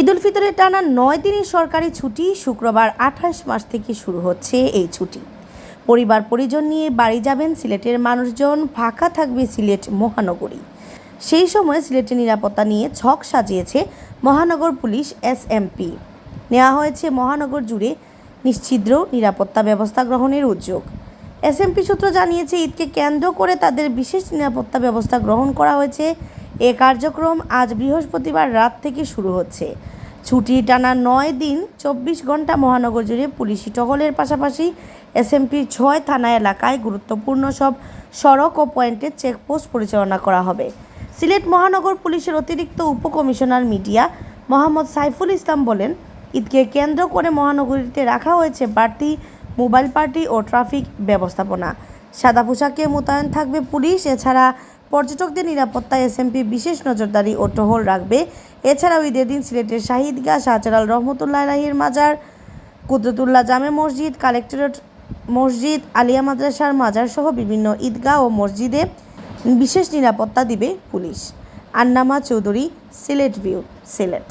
ঈদ উল ফিতরের টানা নয় দিনের সরকারি ছুটি শুক্রবার আঠাশ মাস থেকে শুরু হচ্ছে এই ছুটি। পরিবার পরিজন নিয়ে বাড়ি যাবেন সিলেটের মানুষজন, ফাঁকা থাকবে সিলেট মহানগরী। সেই সময় সিলেটের নিরাপত্তা নিয়ে ছক সাজিয়েছে মহানগর পুলিশ এসএমপি নেওয়া হয়েছে মহানগর জুড়ে নিশ্ছিদ্র নিরাপত্তা ব্যবস্থা গ্রহণের উদ্যোগ। এসএমপি সূত্র জানিয়েছে, ঈদকে কেন্দ্র করে তাদের বিশেষ নিরাপত্তা ব্যবস্থা গ্রহণ করা হয়েছে এ কার্যক্রম আজ বৃহস্পতিবার রাত থেকে শুরু হচ্ছে। ছুটি টানা নয় দিন, চব্বিশ ঘণ্টা মহানগর জুড়ে পুলিশি টহলের পাশাপাশি এসএমপির ছয় থানা এলাকায় গুরুত্বপূর্ণ সব সড়ক ও পয়েন্টে চেকপোস্ট পরিচালনা করা হবে। সিলেট মহানগর পুলিশের অতিরিক্ত উপকমিশনার মিডিয়া মোহাম্মদ সাইফুল ইসলাম বলেন, ঈদকে কেন্দ্র করে মহানগরীতে রাখা হয়েছে বাড়তি মোবাইল পার্টি ও ট্রাফিক ব্যবস্থাপনা। সাদা পোশাকে মোতায়েন থাকবে পুলিশ, এছাড়া পর্যটকদের নিরাপত্তায় এসএমপি বিশেষ নজরদারি ও টহল রাখবে। এছাড়াও ঈদের দিন সিলেটের শাহিদগা শাহজালাল রহমতুল্লাহ রাহির মাজার, কুদরতুল্লাহ জামে মসজিদ, কালেক্টরেট মসজিদ, আলিয়া মাদ্রাসার মাজার সহ বিভিন্ন ঈদগাহ ও মসজিদে বিশেষ নিরাপত্তা দিবে পুলিশ। আন্নামা চৌধুরী, সিলেট ভিউ, সিলেট।